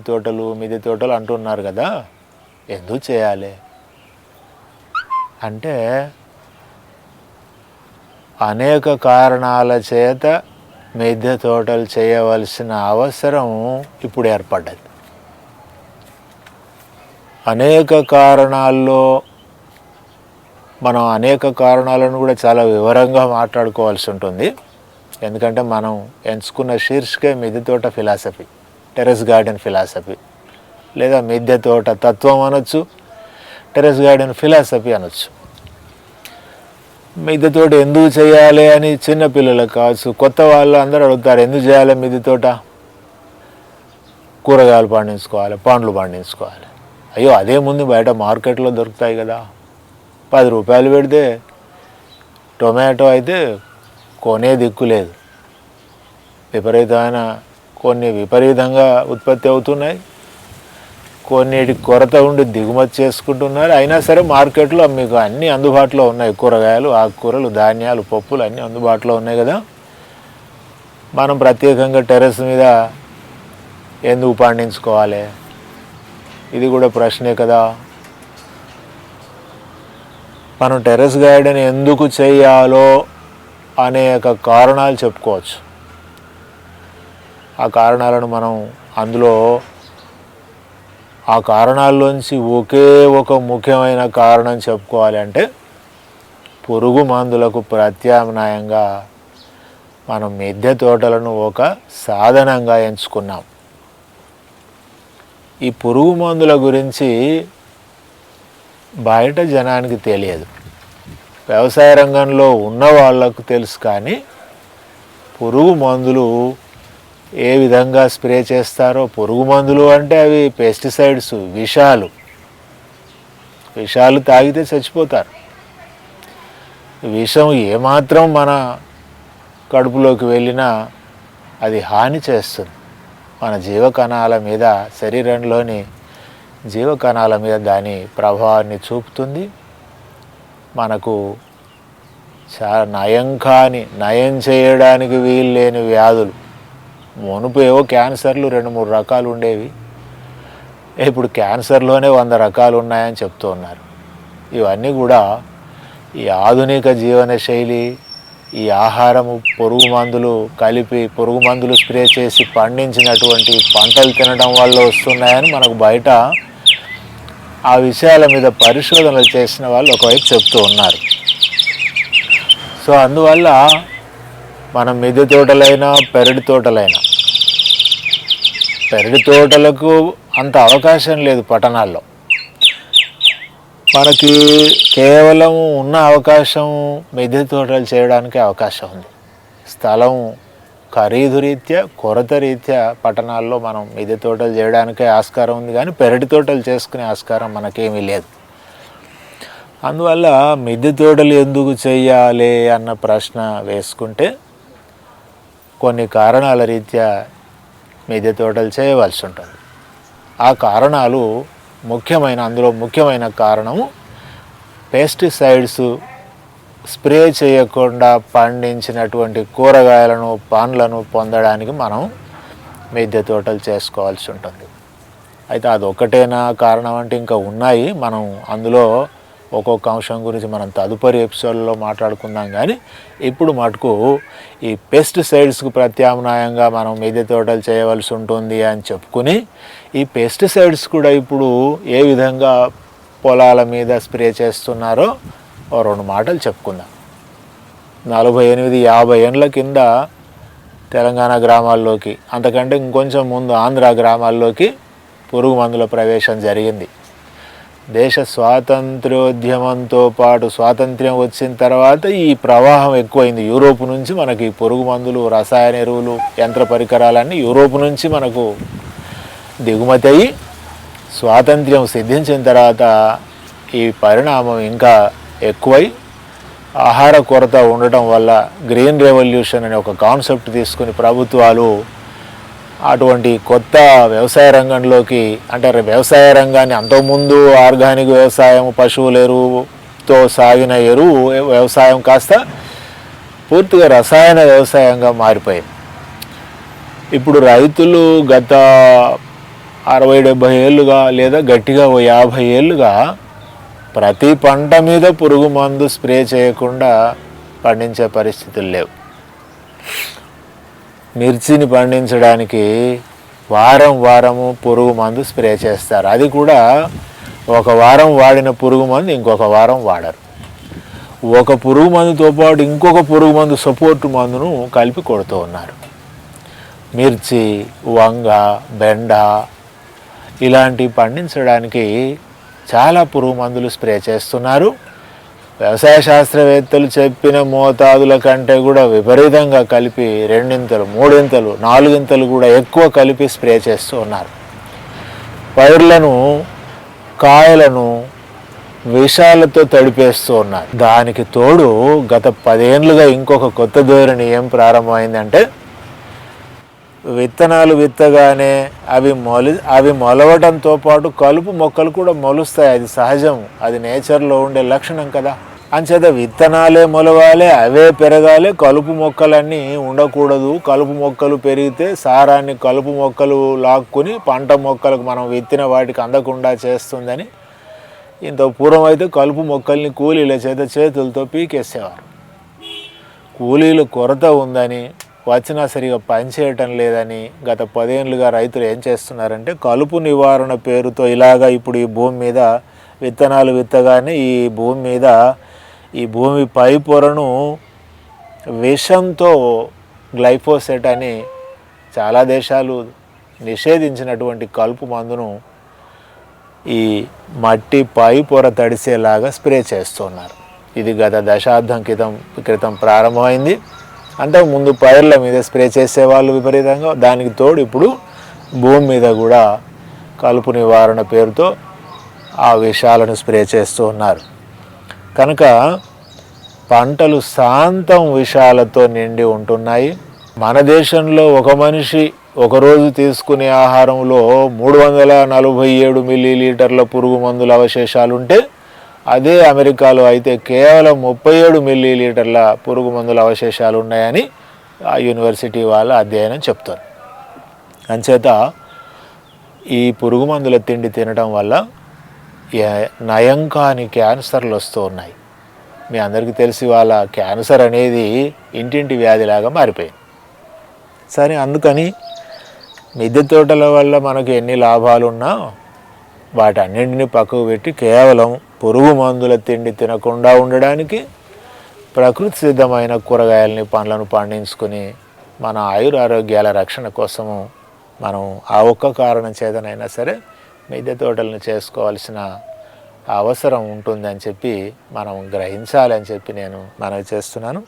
మిద్దె తోటలు మిద్దె తోటలు అంటున్నారు కదా? ఎందుకు చేయాలి? అంటే అనేక కారణాల చేత మిద్దె తోటలు చేయవలసిన అవసరం ఇప్పుడు ఏర్పడ్డది. అనేక కారణాల్లో మనం అనేక కారణాలను కూడా చాలా వివరంగా మాట్లాడుకోవాల్సి ఉంటుంది. ఎందుకంటే మనం ఎంచుకున్న శీర్షికే మిద్దె తోట ఫిలాసఫీ. Terrace garden philosophy. లేదా మిద్దె తోట తత్వం అనొచ్చు టెరెస్ గార్డెన్ ఫిలాసఫీ అనొచ్చు. మిద్దె తోట ఎందుకు చేయాలి అని చిన్నపిల్లలకు కావచ్చు కొత్త వాళ్ళు అందరూ అడుగుతారు ఎందుకు చేయాలి మిద్దె తోట? కూరగాయలు పండించుకోవాలి పండ్లు పండించుకోవాలి. అయ్యో అదే ముందు బయట మార్కెట్లో దొరుకుతాయి కదా. పది రూపాయలు పెడితే టొమాటో అయితే కొనే దిక్కు లేదు. విపరీతమైన కొన్ని విపరీతంగా ఉత్పత్తి అవుతున్నాయి. కొన్నిటి కొరత ఉండి దిగుమతి చేసుకుంటున్నారు. అయినా సరే మార్కెట్లో మీకు అన్నీ అందుబాటులో ఉన్నాయి. కూరగాయలు ఆకుకూరలు ధాన్యాలు పప్పులు అన్నీ అందుబాటులో ఉన్నాయి కదా. మనం ప్రత్యేకంగా టెర్రస్ మీద ఎందుకు పండించుకోవాలి? ఇది కూడా ప్రశ్నే కదా. మనం టెర్రస్ గార్డెన్ ఎందుకు చేయాలో అనేక కారణాలు చెప్పుకోవచ్చు. ఆ కారణాలను మనం అందులో ఆ కారణాల్లోంచి ఒకే ఒక ముఖ్యమైన కారణం చెప్పుకోవాలి అంటే పురుగు మందులకు ప్రత్యామ్నాయంగా మనం మిద్దె తోటలను ఒక సాధనంగా ఎంచుకున్నాం. ఈ పురుగు మందుల గురించి బయట జనానికి తెలియదు. వ్యవసాయ రంగంలో ఉన్న వాళ్ళకు తెలుసు కానీ పురుగు మందులు ఏ విధంగా స్ప్రే చేస్తారో పురుగు మందులు అంటే అవి పెస్టిసైడ్స్ విషాలు. విషాలు తాగితే చచ్చిపోతారు. విషం ఏమాత్రం మన కడుపులోకి వెళ్ళినా అది హాని చేస్తుంది. మన జీవకణాల మీద శరీరంలోని జీవకణాల మీద దాని ప్రభావాన్ని చూపుతుంది. మనకు చాలా నయం కాని నయం చేయడానికి వీలు లేని వ్యాధులు. మునుపు ఏవో క్యాన్సర్లు రెండు మూడు రకాలు ఉండేవి. ఇప్పుడు క్యాన్సర్లోనే వంద రకాలు ఉన్నాయని చెప్తూ ఉన్నారు. ఇవన్నీ కూడా ఈ ఆధునిక జీవన శైలి ఈ ఆహారము పురుగు మందులు కలిపి పురుగు మందులు స్ప్రే చేసి పండించినటువంటి పంటలు తినడం వల్ల వస్తున్నాయని మనకు బయట ఆ విషయాల మీద పరిశోధనలు చేసిన వాళ్ళు ఒకవైపు చెప్తూ ఉన్నారు. సో అందువల్ల మనం మిద్దె తోటలైనా పెరటి తోటలైనా. పెరటి తోటలకు అంత అవకాశం లేదు పట్టణాల్లో. మనకి కేవలం ఉన్న అవకాశం మిద్దె తోటలు చేయడానికి అవకాశం ఉంది. స్థలం ఖరీదు రీత్యా కొరత రీత్యా పట్టణాల్లో మనం మిద్దె తోటలు చేయడానికే ఆస్కారం ఉంది కానీ పెరటి తోటలు చేసుకునే ఆస్కారం మనకేమీ లేదు. అందువల్ల మిద్దె తోటలు ఎందుకు చేయాలి అన్న ప్రశ్న వేసుకుంటే కొన్ని కారణాల రీత్యా మిద్దె తోటలు చేయవలసి ఉంటుంది. ఆ కారణాలు ముఖ్యమైన అందులో ముఖ్యమైన కారణము పెస్టిసైడ్స్ స్ప్రే చేయకుండా పండించినటువంటి కూరగాయలను పండ్లను పొందడానికి మనం మిద్దె తోటలు చేసుకోవాల్సి ఉంటుంది. అయితే అదొక్కటేనా కారణం అంటే ఇంకా ఉన్నాయి. మనం అందులో ఒక్కొక్క అంశం గురించి మనం తదుపరి ఎపిసోడ్లో మాట్లాడుకుందాం. కానీ ఇప్పుడు మటుకు ఈ పెస్టిసైడ్స్కు ప్రత్యామ్నాయంగా మనం మిద్దె తోటలు చేయవలసి ఉంటుంది అని చెప్పుకుని ఈ పెస్టిసైడ్స్ కూడా ఇప్పుడు ఏ విధంగా పొలాల మీద స్ప్రే చేస్తున్నారో ఓ రెండు మాటలు చెప్పుకుందాం. నలభై ఎనిమిది యాభై ఏండ్ల కింద తెలంగాణ గ్రామాల్లోకి అంతకంటే ఇంకొంచెం ముందు ఆంధ్ర గ్రామాల్లోకి పురుగు మందుల ప్రవేశం జరిగింది. దేశ స్వాతంత్ర్యోద్యమంతో పాటు స్వాతంత్ర్యం వచ్చిన తర్వాత ఈ ప్రవాహం ఎక్కువైంది. యూరోప్ నుంచి మనకి పురుగు మందులు రసాయన ఎరువులు యంత్ర పరికరాలన్నీ యూరోప్ నుంచి మనకు దిగుమతి అయ్యి స్వాతంత్ర్యం సిద్ధించిన తర్వాత ఈ పరిణామం ఇంకా ఎక్కువై ఆహార కొరత ఉండటం వల్ల గ్రీన్ రెవల్యూషన్ అనే ఒక కాన్సెప్ట్ తీసుకుని ప్రభుత్వాలు అటువంటి కొత్త వ్యవసాయ రంగంలోకి అంటే వ్యవసాయ రంగాన్ని అంతకుముందు ఆర్గానిక్ వ్యవసాయం పశువుల ఎరువుతో సాగిన ఎరువు వ్యవసాయం కాస్త పూర్తిగా రసాయన వ్యవసాయంగా మారిపోయింది. ఇప్పుడు రైతులు గత అరవై డెబ్భై ఏళ్ళుగా లేదా గట్టిగా ఓ యాభై ఏళ్ళుగా ప్రతి పంట మీద పురుగు మందు స్ప్రే చేయకుండా పండించే పరిస్థితులు లేవు. మిర్చిని పండించడానికి వారం వారము పురుగు మందు స్ప్రే చేస్తారు. అది కూడా ఒక వారం వాడిన పురుగు మందు ఇంకొక వారం వాడరు. ఒక పురుగు మందుతో పాటు ఇంకొక పురుగు మందు సపోర్ట్ మందును కలిపి కొడుతూ ఉన్నారు. మిర్చి వంగ బెండ ఇలాంటివి పండించడానికి చాలా పురుగు మందులు స్ప్రే చేస్తున్నారు. వ్యవసాయ శాస్త్రవేత్తలు చెప్పిన మోతాదుల కంటే కూడా విపరీతంగా కలిపి రెండింతలు మూడింతలు నాలుగింతలు కూడా ఎక్కువ కలిపి స్ప్రే చేస్తూ ఉన్నారు. పైర్లను కాయలను విషాలతో తడిపేస్తూ ఉన్నారు. దానికి తోడు గత పదేండ్లుగా ఇంకొక కొత్త ధోరణి ఏం ప్రారంభమైందంటే విత్తనాలు విత్తగానే అవి మొలి అవి మొలవడంతో పాటు కలుపు మొక్కలు కూడా మొలుస్తాయి. అది సహజం. అది నేచర్లో ఉండే లక్షణం కదా. అంచేత విత్తనాలే మొలవాలి అవే పెరగాలి. కలుపు మొక్కలన్నీ ఉండకూడదు. కలుపు మొక్కలు పెరిగితే సారాన్ని కలుపు మొక్కలు లాక్కుని పంట మొక్కలకు మనం విత్తిన వాటికి అందకుండా చేస్తుందని ఇంత పూర్వం అయితే కలుపు మొక్కల్ని కూలీల చేత చేతులతో పీకేసేవారు. కూలీలు కొరత ఉందని వచ్చినా సరిగా పనిచేయటం లేదని గత పదేళ్ళుగా రైతులు ఏం చేస్తున్నారంటే కలుపు నివారణ పేరుతో ఇలాగా ఇప్పుడు ఈ భూమి మీద విత్తనాలు విత్తగానే ఈ భూమి మీద ఈ భూమి పై పొరను విషంతో గ్లైఫోసెట్ అని చాలా దేశాలు నిషేధించినటువంటి కలుపు మందును ఈ మట్టి పై పొర తడిసేలాగా స్ప్రే చేస్తున్నారు. ఇది గత దశాబ్దం క్రితం క్రితం ప్రారంభమైంది. అంతకు ముందు పైర్ల మీద స్ప్రే చేసేవాళ్ళు విపరీతంగా. దానికి తోడు ఇప్పుడు భూమి మీద కూడా కలుపు నివారణ పేరుతో ఆ విషాలను స్ప్రే చేస్తూ ఉన్నారు. కనుక పంటలు శాంతం విషయాలతో నిండి ఉంటున్నాయి. మన దేశంలో ఒక మనిషి ఒకరోజు తీసుకునే ఆహారంలో మూడు వందల నలభై ఏడు మిల్లీ లీటర్ల పురుగు మందుల అవశేషాలుంటే అదే అమెరికాలో అయితే కేవలం ముప్పై ఏడు మిల్లీ లీటర్ల పురుగు మందుల అవశేషాలు ఉన్నాయని ఆ యూనివర్సిటీ వాళ్ళ అధ్యయనం చెప్తారు. అంచేత ఈ పురుగు మందుల తిండి తినడం వల్ల నయం కాని క్యాన్సర్లు వస్తూ ఉన్నాయి. మీ అందరికీ తెలిసి వాళ్ళ క్యాన్సర్ అనేది ఇంటింటి వ్యాధిలాగా మారిపోయింది. సరే అందుకని మిద్దె తోటల వల్ల మనకు ఎన్ని లాభాలు ఉన్నా వాటన్నింటినీ పక్కకు పెట్టి కేవలం పురుగు మందుల తిండి తినకుండా ఉండడానికి ప్రకృతి సిద్ధమైన కూరగాయలని పండ్లను పండించుకుని మన ఆయుర ఆరోగ్యాల రక్షణ కోసము మనం ఆ ఒక్క కారణం చేతనైనా సరే మిద్దె తోటలను చేసుకోవాల్సిన అవసరం ఉంటుందని చెప్పి మనం గ్రహించాలని చెప్పి నేను మనవి చేస్తున్నాను.